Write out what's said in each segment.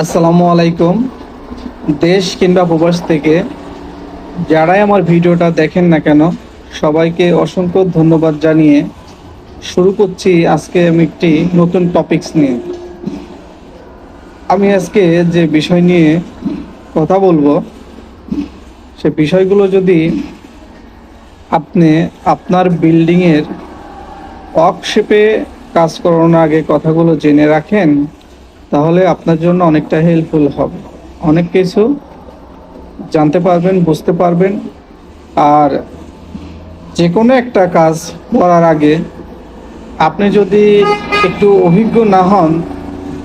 আসসালামু আলাইকুম। দেশ কিংবা প্রবাস থেকে যারাই আমার ভিডিওটা দেখেন না কেন, সবাইকে অসংখ্য ধন্যবাদ জানিয়ে শুরু করছি আজকে আমি একটি নতুন টপিকস নিয়ে। আমি আজকে যে বিষয় নিয়ে কথা বলব, সে বিষয়গুলো যদি আপনি আপনার বিল্ডিংয়ের ওয়ার্কশপে কাজ করানোর আগে কথাগুলো জেনে রাখেন তাহলে আপনার জন্য অনেকটা হেল্পফুল হবে। অনেক কিছু জানতে পারবেন, বুঝতে পারবেন। আর যে কোনো একটা কাজ করার আগে আপনি যদি একটু অভিজ্ঞ না হন,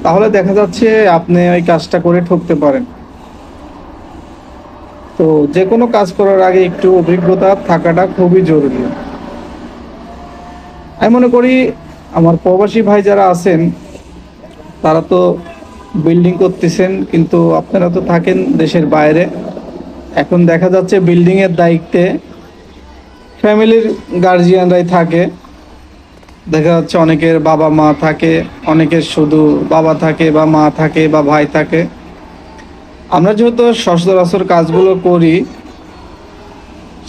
তাহলে দেখা যাচ্ছে আপনি ওই কাজটা করে ঠকতে পারেন। তো যে কোনো কাজ করার আগে একটু অভিজ্ঞতা থাকাটা খুবই জরুরি। আমি মনে করি আমার প্রবাসী ভাই যারা আছেন তারা তো বিল্ডিং করতেছেন, কিন্তু আপনারা তো থাকেন দেশের বাইরে। এখন দেখা যাচ্ছে বিল্ডিং এর দায়িত্বে ফ্যামিলির গার্জিয়ানরাই থাকে। দেখা যাচ্ছে অনেকের বাবা মা থাকে, অনেকের শুধু বাবা থাকে বা মা থাকে বা ভাই থাকে। আমরা যেহেতু সচরাচর কাজগুলো করি,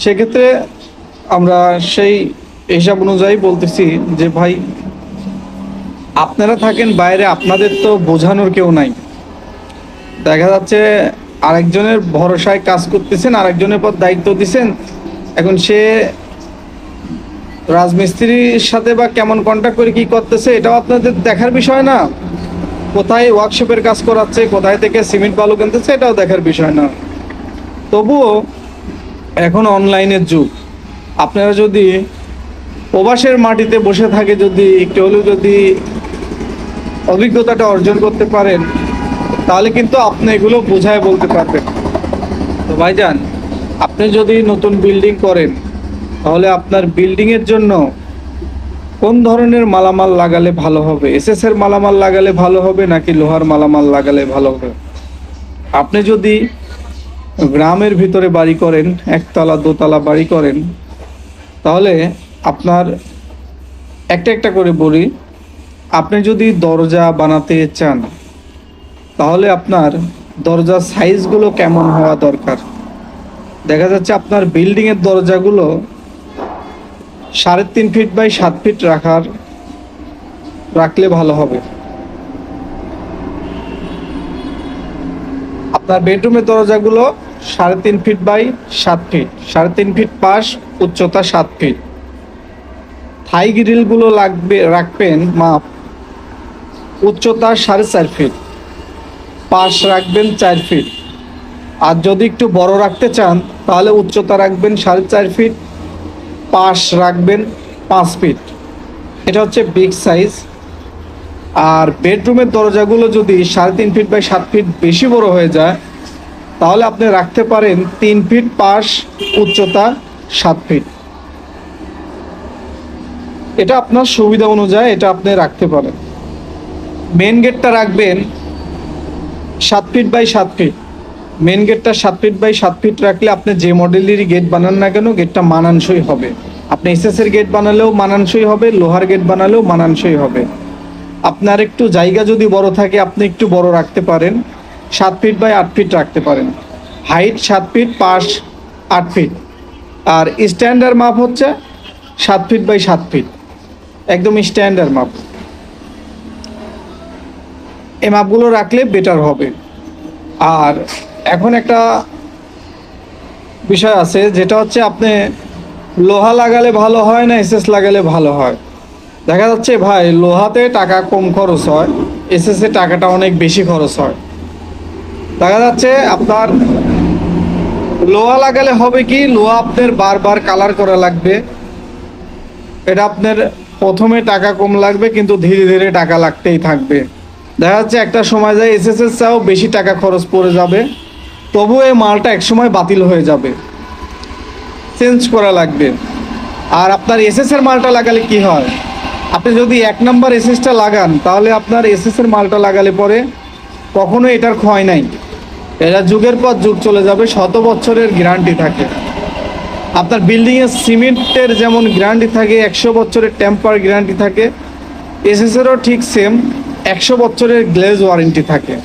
সেক্ষেত্রে আমরা সেই হিসাব অনুযায়ী বলতেছি যে, ভাই আপনারা থাকেন বাইরে, আপনাদের তো বোঝানোর কেউ নাই। দেখা যাচ্ছে আরেকজনের ভরসায় কাজ করতেছেন, আরেকজনের পর দায়িত্ব দিছেন। এখন সে রাজমিস্ত্রির সাথে বা কেমন কন্ট্যাক্ট করে কি করতেছে, এটাও আপনাদের দেখার বিষয় না। কোথায় ওয়ার্কশপের কাজ করাচ্ছে, কোথায় থেকে সিমেন্ট বালু কিনতেছে, এটাও দেখার বিষয় না। তবুও এখন অনলাইনের যুগ। আপনারা যদি প্রবাসের মাটিতে বসে থাকে, যদি একটু হলেও যদি অভিজ্ঞতাটা অর্জন করতে পারেন, তাহলে কিন্তু আপনি এগুলো বোঝায় বলতে পারবেন। তো ভাইজান, আপনি যদি নতুন বিল্ডিং করেন, তাহলে আপনার বিল্ডিং এর জন্য কোন ধরনের মালামাল লাগালে ভালো হবে? এসএস এর মালামাল লাগালে ভালো হবে নাকি লোহার মালামাল লাগালে ভালো হবে? আপনি যদি গ্রামের ভিতরে বাড়ি করেন, একতলা, দোতলা বাড়ি করেন, তাহলে আপনার একটা একটা করে বলি আপনি যদি দরজা বানাতে চান, তাহলে আপনার দরজার সাইজগুলো কেমন হওয়া দরকার? দেখা যাচ্ছে আপনার বিল্ডিংয়ের দরজাগুলো সাড়ে তিন ফিট বাই সাত ফিট রাখার, রাখলে ভালো হবে। আপনার বেডরুমের দরজাগুলো সাড়ে তিন ফিট বাই সাত ফিট, সাড়ে তিন ফিট পাশ, উচ্চতা সাত ফিট। থাই গ্রিলগুলো লাগবে, রাখবেন মাপ। উচ্চতা সাড়ে চার ফিট পাশ রাখবেন চার ফিট আর যদি একটু বড় রাখতে চান, তাহলে উচ্চতা রাখবেন সাড়ে চার ফিট পাশ রাখবেন পাঁচ ফিট এটা হচ্ছে বিগ সাইজ আর বেডরুমের দরজাগুলো যদি সাড়ে তিন ফিট বাই সাত ফিট বেশি বড় হয়ে যায়, তাহলে আপনি রাখতে পারেন তিন ফিট পাশ, উচ্চতা সাত ফিট এটা আপনার সুবিধা অনুযায়ী এটা আপনি রাখতে পারেন। মেন গেটটা রাখবেন সাত ফিট বাই সাত ফিট মেন গেটটা সাত ফিট বাই সাত ফিট রাখলে আপনি যে মডেলেরই গেট বানান না কেন গেটটা মানানসই হবে। আপনি এসএস এর গেট বানালেও মানানসই হবে, লোহার গেট বানালেও মানানসই হবে। আপনার একটু জায়গা যদি বড় থাকে, আপনি একটু বড় রাখতে পারেন। সাত ফিট বাই আট ফিট রাখতে পারেন। হাইট সাত ফিট পাশ আট ফিট আর স্ট্যান্ডার্ড মাপ হচ্ছে সাত ফিট বাই সাত ফিট একদম স্ট্যান্ডার্ড মাপ। এই মাপগুলো রাখলে বেটার হবে। আর এখন একটা বিষয় আছে, যেটা হচ্ছে আপনি লোহা লাগালে ভালো হয় না, এসএস লাগালে ভালো হয়? দেখা যাচ্ছে ভাই, লোহাতে টাকা কম খরচ হয়, এসএস টাকাটা অনেক বেশি খরচ হয়। দেখা যাচ্ছে আপনার লোহা লাগালে হবে কি, লোহা আপনার বারবার কালার করা লাগবে। এটা আপনার প্রথমে টাকা কম লাগবে, কিন্তু ধীরে ধীরে টাকা লাগতেই থাকবে। দেখা যাচ্ছে একটা সময় যায় এসএস এর চাও বেশি টাকা খরচ পড়ে যাবে। তবু এই মালটা একসময় বাতিল হয়ে যাবে। চেঞ্জ করা লাগবে। আর আপনার এসএস এর মালটা লাগালে কি হয়? আপনি যদি এক নম্বর এসএসটা লাগান, তাহলে আপনার এসএস এর মালটা লাগালে পরে কখনো এটার ক্ষয় নাই। এটা যুগের পর যুগ চলে যাবে, শত বছরের গ্যারান্টি থাকে। আপনার বিল্ডিংয়ের সিমেন্টের যেমন গ্যারান্টি থাকে, একশো বছরের টেম্পার গ্যারান্টি থাকে এসএসেরও ঠিক সেম একশো বছরের গ্লেজ ওয়ারেন্টি থাকে।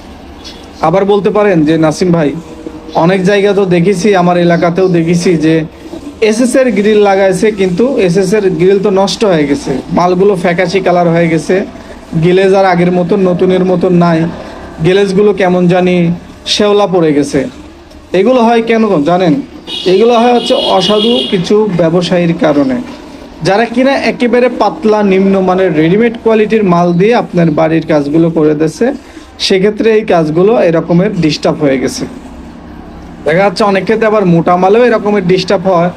আবার বলতে পারেন যে, নাসিম ভাই, অনেক জায়গা তো দেখেছি, আমার এলাকাতেও দেখেছি যে এসএস এর গ্রিল লাগাইছে, কিন্তু এসএস এর গ্রিল তো নষ্ট হয়ে গেছে। মালগুলো ফ্যাকাশি কালার হয়ে গেছে। গিলেজ আর আগের মতন, নতুনের মতন নাই। গিলেজগুলো কেমন জানি শেওলা পড়ে গেছে। এগুলো হয় কেন জানেন? এগুলো হয় হচ্ছে অসাধু কিছু ব্যবসায়ীর কারণে। যারা কিনা একেবারে পাতলা নিম্নমানের রেডিমেড কোয়ালিটির মাল দিয়ে আপনার বাড়ির কাজগুলো করে দিচ্ছে, সেক্ষেত্রে এই কাজগুলো এরকমের ডিস্টার্ব হয়ে গেছে। দেখা যাচ্ছে অনেক ক্ষেত্রে আবার মোটা মালেও এরকমের ডিস্টার্ব হয়।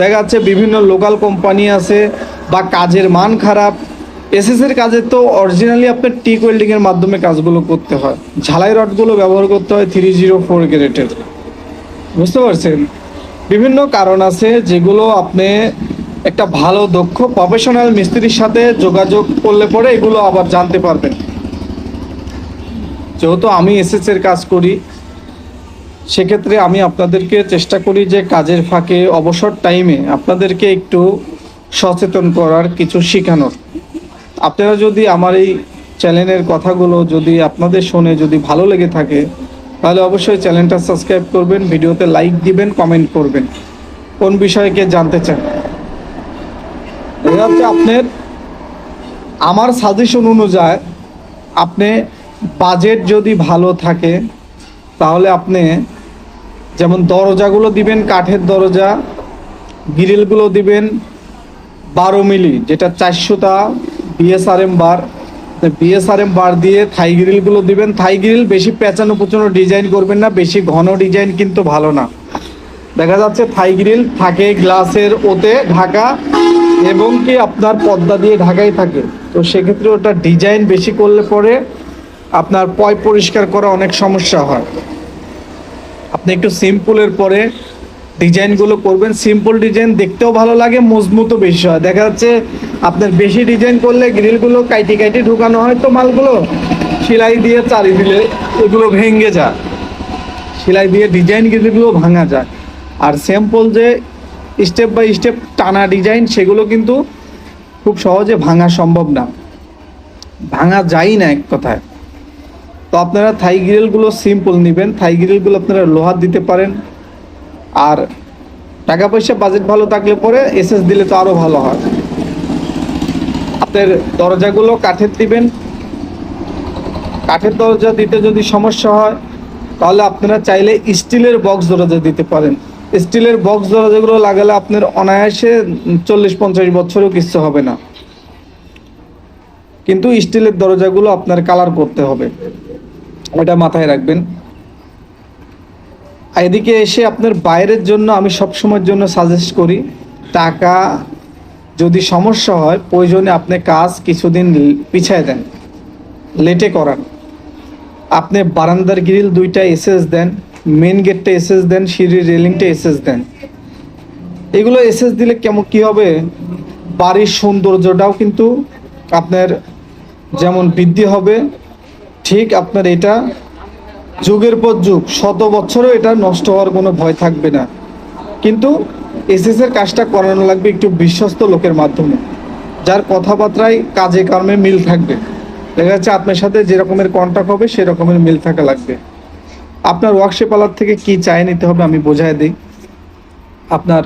দেখা যাচ্ছে বিভিন্ন লোকাল কোম্পানি আছে বা কাজের মান খারাপ। এসএস এর কাজে তো অরিজিনালি আপনার টিক ওয়েল্ডিং এর মাধ্যমে কাজগুলো করতে হয়। ঝালাই রডগুলো ব্যবহার করতে হয় থ্রি জিরো ফোর গ্রেটের বুঝতে পারছেন? বিভিন্ন কারণ আছে যেগুলো আপনি একটা ভালো, দক্ষ প্রফেশনাল মিস্ত্রির সাথে যোগাযোগ করলে পরে এগুলো আবার জানতে পারবেন। যেহেতু আমি এসএস এর কাজ করি, সেক্ষেত্রে আমি আপনাদেরকে চেষ্টা করি যে কাজের ফাঁকে, অবসর টাইমে আপনাদেরকে একটু সচেতন করার কিছু শেখানোর। আপনারা যদি আমার এই চ্যানেলের কথাগুলো যদি আপনাদের শুনে যদি ভালো লেগে থাকে, তাহলে অবশ্যই চ্যানেলটা সাবস্ক্রাইব করবেন, ভিডিওতে লাইক দিবেন কমেন্ট করবেন। কোন বিষয়ে কে জানতে চান? এটা হচ্ছে আপনার, আমার সাজেশন অনুযায়ী আপনি বাজেট যদি ভালো থাকে, তাহলে আপনি যেমন দরজাগুলো দিবেন, কাঠের দরজা গ্রিলগুলো দিবেন, বারো মিলি, যেটা চারশোটা বিএসআরএম বার বিএসআরএম বার দিয়ে থাই গ্রিলগুলো দিবেন। থাই গ্রিল বেশি পেঁচানো পুচানো ডিজাইন করবেন না, বেশি ঘন ডিজাইন কিন্তু ভালো না। দেখা যাচ্ছে থাই গ্রিল থাকে গ্লাসের ওতে, ঢাকা এবং কি আপনার পর্দা দিয়ে ঢাকাই থাকে। তো সেক্ষেত্রে ওটা ডিজাইন বেশি করলে পরে আপনার পয় পরিষ্কার করা অনেক সমস্যা হয়। আপনি একটু সিম্পলের পরে ডিজাইনগুলো করবেন। সিম্পল ডিজাইন দেখতেও ভালো লাগে, মজবুতও বেশি হয়। দেখা যাচ্ছে আপনার বেশি ডিজাইন করলে গ্রিলগুলো কাইটি কাইটি ঢুকানো হয় তো মালগুলো সেলাই দিয়ে চারি দিলে এগুলো ভেঙে যায়। সেলাই দিয়ে ডিজাইন গ্রিলগুলো ভাঙা যায়। আর সিম্পল যে স্টেপ বাই স্টেপ টানা ডিজাইন, সেগুলো কিন্তু খুব সহজে ভাঙা সম্ভব না। ভাঙা যায় না এক কথায়। তো আপনারা থাই গ্রিলগুলো সিম্পল নেবেন। থাই গ্রিলগুলো আপনারা লোহার দিতে পারেন। আর টাকা পয়সা বাজেট ভালো থাকলে পরে এসএস দিলে তো আরও ভালো হয়। আপনার দরজাগুলো কাঠের দিবেন। কাঠের দরজা দিতে যদি সমস্যা হয়, তাহলে আপনারা চাইলে স্টিলের বক্স দরজা দিতে পারেন। স্টিলের বক্স দরজাগুলো লাগালে আপনার অনায়াসে চল্লিশ, পঞ্চাশ বছরও কিচ্ছু হবে না। কিন্তু স্টিলের দরজাগুলো আপনার কালার করতে হবে। ওটা মাথায় রাখবেন। এদিকে এসে আপনার বাইরের জন্য আমি সবসময়ের জন্য সাজেস্ট করি, টাকা যদি সমস্যা হয়, প্রয়োজনে আপনি কাজ কিছুদিন পিছায় দেন। লেটে করান। আপনি বারান্দার গ্রিল দুইটা এসএস দেন। মেন গেটটা এসএস দেন, সিঁড়ির রেলিংটা এসএস দেন। এগুলো এসএস দিলে কেমন, কি হবে? বাড়ির সৌন্দর্যটাও কিন্তু আপনার যেমন বৃদ্ধি হবে, ঠিক আপনার এটা যুগের পর যুগ, শত বছরও এটা নষ্ট হওয়ার কোনো ভয় থাকবে না। কিন্তু এসএস এর কাজটা করানো লাগবে একটু বিশ্বস্ত লোকের মাধ্যমে, যার কথাবার্তায় কাজে কর্মে মিল থাকবে। দেখা যাচ্ছে আপনার সাথে যেরকমের কন্ট্যাক্ট হবে, সেরকমের মিল থাকা লাগবে। আপনার ওয়ার্কশপ আলার থেকে কি চাই নিতে হবে আমি বোঝাই দিই। আপনার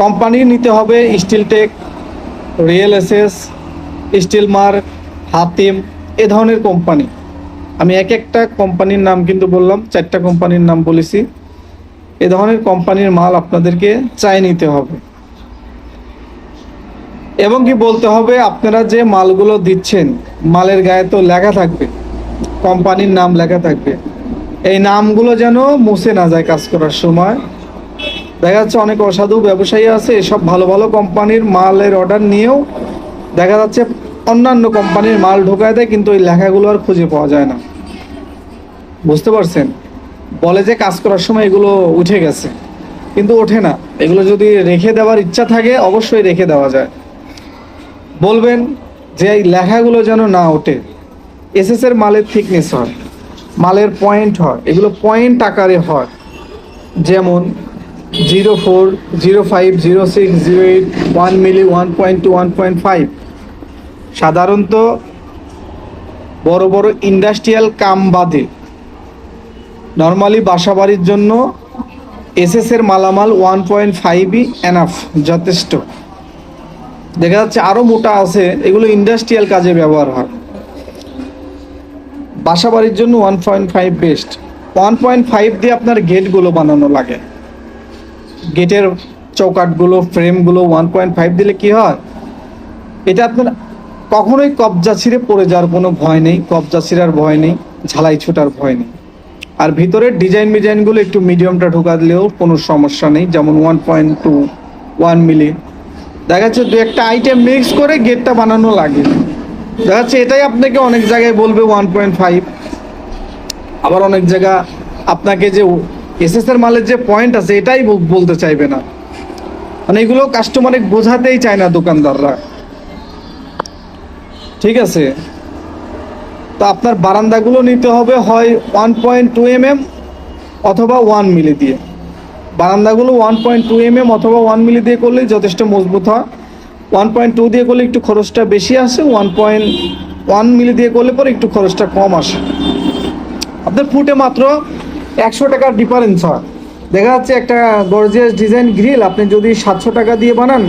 কোম্পানি নিতে হবে steel tech real SS steel mark Hatim, এ ধরনের কোম্পানি আমি এক একটা কোম্পানির নাম কিন্তু বললাম, চারটা কোম্পানির নাম বলেছি। এ ধরনের কোম্পানির মাল আপনাদেরকে চাই নিতে হবে। এবং কি বলতে হবে, আপনারা যে মালগুলো দিচ্ছেন, মালের গায়ে তো লেখা থাকবে। কোম্পানির নাম লেখা থাকবে। এই নামগুলো যেন মুছে না যায় কাজ করার সময়। দেখা যাচ্ছে অনেক অসাধু ব্যবসায়ী আছে, এসব ভালো ভালো কোম্পানির মালের অর্ডার নিয়েও দেখা যাচ্ছে অন্যান্য কোম্পানির মাল ঢোকায় দেয়, কিন্তু ওই লেখাগুলো আর খুঁজে পাওয়া যায় না। বুঝতে পারছেন? বলে যে কাজ করার সময় এগুলো উঠে গেছে, কিন্তু ওঠে না। এগুলো যদি রেখে দেওয়ার ইচ্ছা থাকে, অবশ্যই রেখে দেওয়া যায়। বলবেন যে এই লেখাগুলো যেন না ওঠে। এসএস এর মালের থিকনেস হয়, মালের পয়েন্ট হয়, এগুলো পয়েন্ট আকারে হয়। যেমন zero four zero five zero six zero eight one milli one point two one point five সাধারণত বড় বড় ইন্ডাস্ট্রিয়াল কাম বাদে নর্মালি বাসাবাড়ির জন্য এসএস এর মালামাল ওয়ান পয়েন্ট ফাইভই এনাফ যথেষ্ট। দেখা যাচ্ছে আরও মোটা আছে, এগুলো ইন্ডাস্ট্রিয়াল কাজে ব্যবহার হয়। বাসা বাড়ির জন্য one point five best one point five দিয়ে আপনার গেটগুলো বানানো লাগে। গেটের চৌকাটগুলো ফ্রেমগুলো ওয়ান পয়েন্ট ফাইভ দিলে কি হয়? এটা আপনার কখনোই কবজা ছিঁড়ে পড়ে যাওয়ার কোনো ভয় নেই, কবজা ছিঁড়ার ভয় নেই, ঝালাই ছোটার ভয় নেই। আর ভিতরের ডিজাইন মিজাইনগুলো একটু মিডিয়ামটা ঢোকা দিলেও কোনো সমস্যা নেই, যেমন one point two one milli দেখা যাচ্ছে দু একটা আইটেম মিক্স করে গেটটা বানানো লাগে। দেখা যাচ্ছে এটাই আপনাকে অনেক জায়গায় বলবে ওয়ান পয়েন্ট ফাইভ আবার অনেক জায়গা আপনাকে যে এসএস এর মালের যে পয়েন্ট আছে, এটাই বলতে চাইবে না। মানে এগুলো কাস্টমারে বোঝাতেই চায় না দোকানদাররা। ঠিক আছে? তো আপনার বারান্দাগুলো নিতে হবে হয় one point two M M অথবা ওয়ান মিলি দিয়ে। বারান্দাগুলো one point two M M অথবা ওয়ান মিলি দিয়ে করলেই যথেষ্ট মজবুত হয়। ওয়ান পয়েন্ট টু দিয়ে করলে একটু খরচটা বেশি আসে ওয়ান পয়েন্ট ওয়ান মিলি দিয়ে করলে পরে একটু খরচটা কম আসে। আপনার ফুটে মাত্র একশো টাকার ডিফারেন্স হয়। দেখা যাচ্ছে একটা গর্জিয়াস ডিজাইন গ্রিল আপনি যদি সাতশো টাকা দিয়ে বানান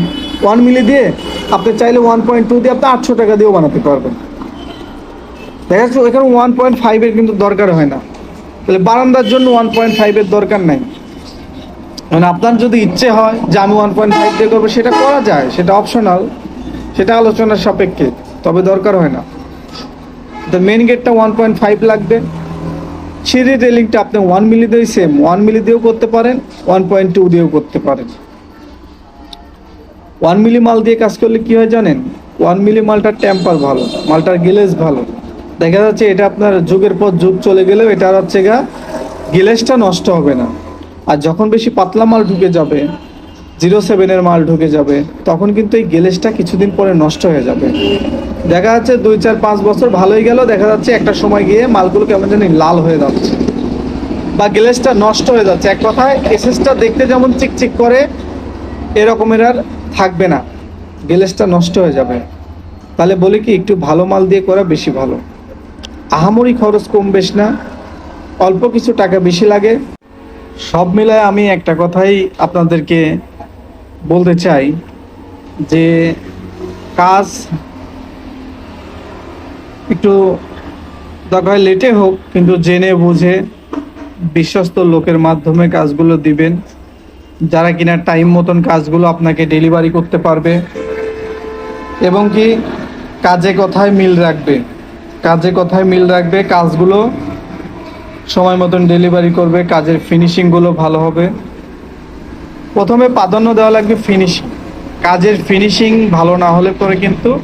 ওয়ান মিলি দিয়ে, আপনি চাইলে ওয়ান পয়েন্ট টু দিয়ে আপনি আটশো টাকা দিয়েও বানাতে পারবেন। দেখা যাচ্ছে এখানে ওয়ান পয়েন্ট ফাইভের কিন্তু দরকার হয় না। তাহলে বারান্দার জন্য ওয়ান পয়েন্ট ফাইভের দরকার নাই। মানে আপনার যদি ইচ্ছে হয় যে আমি ওয়ান পয়েন্ট ফাইভ দিয়ে করব, সেটা করা যায়, সেটা অপশনাল সেটা আলোচনার সাপেক্ষে, তবে দরকার হয় না। তো মেন গেটটা ওয়ান পয়েন্ট ফাইভ লাগবে। সিঁড়ি রেলিংটা আপনি ওয়ান মিলি দিয়েও সেম ওয়ান মিলি দিয়েও করতে পারেন ওয়ান পয়েন্ট টু দিয়েও করতে পারেন। ওয়ান মিলি মাল দিয়ে কাজ করলে কি হয় জানেন? ওয়ান মিলি মালটার টেম্পার ভালো, মালটার গিলেজ ভালো। দেখা যাচ্ছে এটা আপনার যুগের পর যুগ চলে গেলেও এটা হচ্ছে গা গিলেজটা নষ্ট হবে না। আর যখন বেশি পাতলা মাল ঢুকে যাবে জিরো সেভেনের মাল ঢুকে যাবে, তখন কিন্তু এই গেলেজটা কিছুদিন পরে নষ্ট হয়ে যাবে। দেখা যাচ্ছে দুই, চার, পাঁচ বছর ভালোই গেল, দেখা যাচ্ছে একটা সময় গিয়ে মালগুলো কেমন জানি লাল হয়ে যাচ্ছে। বা গ্লেসটা নষ্ট হয়ে যাচ্ছে। এক কথায় এসএসটা দেখতে যেমন চিকচিক করে, এরকমের আর থাকবে না। গ্লেসটা নষ্ট হয়ে যাবে। তাহলে বলি কি, একটু ভালো মাল দিয়ে করা বেশি ভালো। আহামরি খরচ কম বেশ না। অল্প কিছু টাকা বেশি লাগে। সব মিলায় আমি একটা কথাই আপনাদেরকে বলতে চাই যে কাজ একটু দরকার লেটে হোক, কিন্তু জেনে বুঝে বিশ্বস্ত লোকের মাধ্যমে কাজগুলো দিবেন। যারা কিনা টাইম মতন কাজগুলো আপনাকে ডেলিভারি করতে পারবে এবং কি কাজে কথায় মিল রাখবে। কাজে কথায় মিল রাখবে, কাজগুলো সময় মতন ডেলিভারি করবে, কাজের ফিনিশিংগুলো ভালো হবে। প্রথমে প্রাধান্য দেওয়া লাগবে ফিনিশিং কাজের ফিনিশিং ভালো না হলে পরে কিন্তু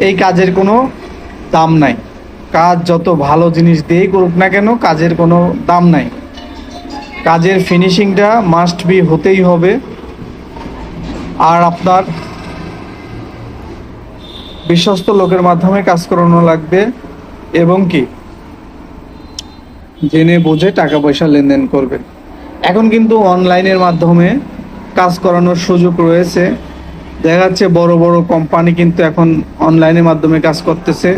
এই কাজের কোনো দাম নাই। কাজ যত ভালো জিনিস দিয়েই করুক না কেন, কাজের কোনো দাম নাই। কাজের ফিনিশিংটা মাস্ট বি হতেই হবে। আর আপনার বিশ্বস্ত লোকের মাধ্যমে কাজ করানো লাগবে। এবং কি? জেনে বুঝে টাকা পয়সা লেনদেন করবেন। এখন কিন্তু অনলাইনের মাধ্যমে কাজ করানোর সুযোগ রয়েছে। দেখা যাচ্ছে বড় বড় কোম্পানি কিন্তু এখন অনলাইনের মাধ্যমে কাজ করতেছে।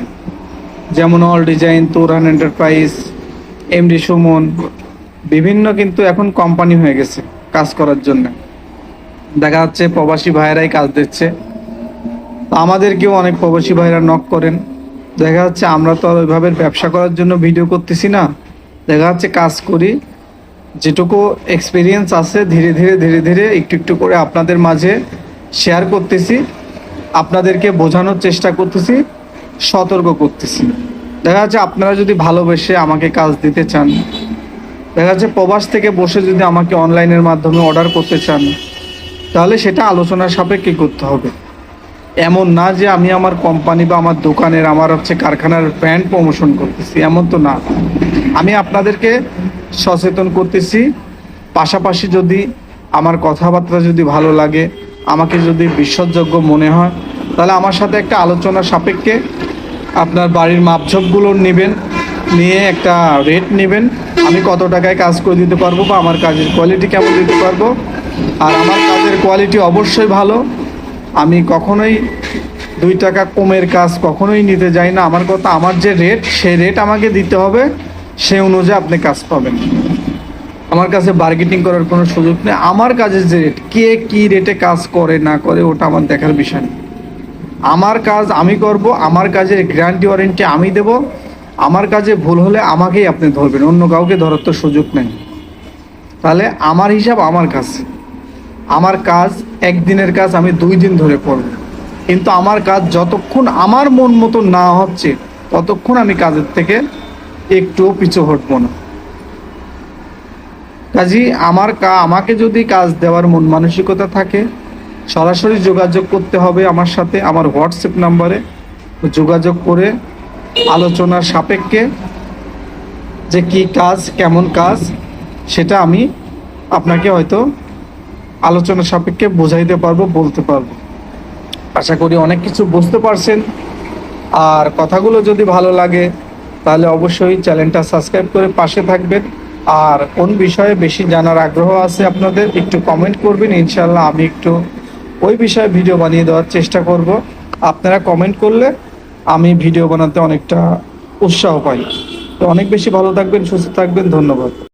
যেমন all design Turan enterprise MD Suman বিভিন্ন কিন্তু এখন কোম্পানি হয়ে গেছে কাজ করার জন্য। দেখা যাচ্ছে প্রবাসী ভাইয়েরাই কাজ দিচ্ছে। আমাদেরকেও অনেক প্রবাসী ভাইরা নক করেন। দেখা যাচ্ছে আমরা তো আর ওইভাবে ব্যবসা করার জন্য ভিডিও করতেছি না। দেখা যাচ্ছে কাজ করি, যেটুকু এক্সপিরিয়েন্স আছে, ধীরে ধীরে ধীরে ধীরে একটু একটু করে আপনাদের মাঝে শেয়ার করতেছি, আপনাদেরকে বোঝানোর চেষ্টা করতেছি, সতর্ক করতেছি। দেখা যাচ্ছে আপনারা যদি ভালোবেসে আমাকে কাজ দিতে চান, দেখা যাচ্ছে প্রবাস থেকে বসে যদি আমাকে অনলাইনের মাধ্যমে অর্ডার করতে চান, তাহলে সেটা আলোচনার সাপেক্ষে করতে হবে। এমন না যে আমি আমার কোম্পানি বা আমার দোকানের, আমার হচ্ছে কারখানার ব্র্যান্ড প্রমোশন করতেছি, এমন তো না। আমি আপনাদেরকে সচেতন করতেছি, পাশাপাশি যদি আমার কথাবার্তা যদি ভালো লাগে, আমাকে যদি বিশ্বাসযোগ্য মনে হয়, তাহলে আমার সাথে একটা আলোচনা সাপেক্ষে আপনার বাড়ির মাপঝোপগুলো নেবেন, নিয়ে একটা রেট নেবেন, আমি কত টাকায় কাজ করে দিতে পারব বা আমার কাজের কোয়ালিটি কেমন দিতে পারব। আর আমার কাজের কোয়ালিটি অবশ্যই ভালো। আমি কখনোই দুই টাকা কমের কাজ কখনোই নিতে যাই না। আমার কথা, আমার যে রেট সেই রেট আমাকে দিতে হবে। সে অনুযায়ী আপনি কাজ পাবেন। আমার কাছে বার্গেটিং করার কোনো সুযোগ নেই। আমার কাজের যে রেট কে কী রেটে কাজ করে, না করে, ওটা আমার দেখার বিষয় না আমার কাজ আমি করব, আমার কাজের গ্যারান্টি ওয়ারেন্টি আমি দেব। আমার কাজে ভুল হলে আমাকেই আপনি ধরবেন। অন্য কাউকে ধরার তো সুযোগ নেই। তাহলে আমার হিসাব আমার কাছে। আমার কাজ, একদিনের কাজ আমি দুই দিন ধরে করব। কিন্তু আমার কাজ যতক্ষণ আমার মন মতো না হচ্ছে, ততক্ষণ আমি কাজের থেকে একটুও পিছু হটবো না। কাজী, আমার কা, আমাকে যদি কাজ দেওয়ার মন মানসিকতা থাকে, সরাসরি যোগাযোগ করতে হবে আমার সাথে, আমার হোয়াটসঅ্যাপ নাম্বারে। যোগাযোগ করে আলোচনার সাপেক্ষে যে কি কাজ, কেমন কাজ, সেটা আমি আপনাকে হয়তো আলোচনা সাপেক্ষে বোঝাইতে পারব, বলতে পারব। আশা করি অনেক কিছু বুঝতে পারছেন। আর কথাগুলো যদি ভালো লাগে, তাহলে অবশ্যই চ্যানেলটা সাবস্ক্রাইব করে পাশে থাকবেন। আর কোন বিষয়ে বেশি জানার আগ্রহ আছে আপনাদের, একটু কমেন্ট করবেন। ইনশাল্লাহ আমি একটু ওই বিষয়ে ভিডিও বানিয়ে দেওয়ার চেষ্টা করব। আপনারা কমেন্ট করলে আমি ভিডিও বানাতে অনেকটা উৎসাহ পাই। তো অনেক বেশি ভালো থাকবেন, সুস্থ থাকবেন। ধন্যবাদ।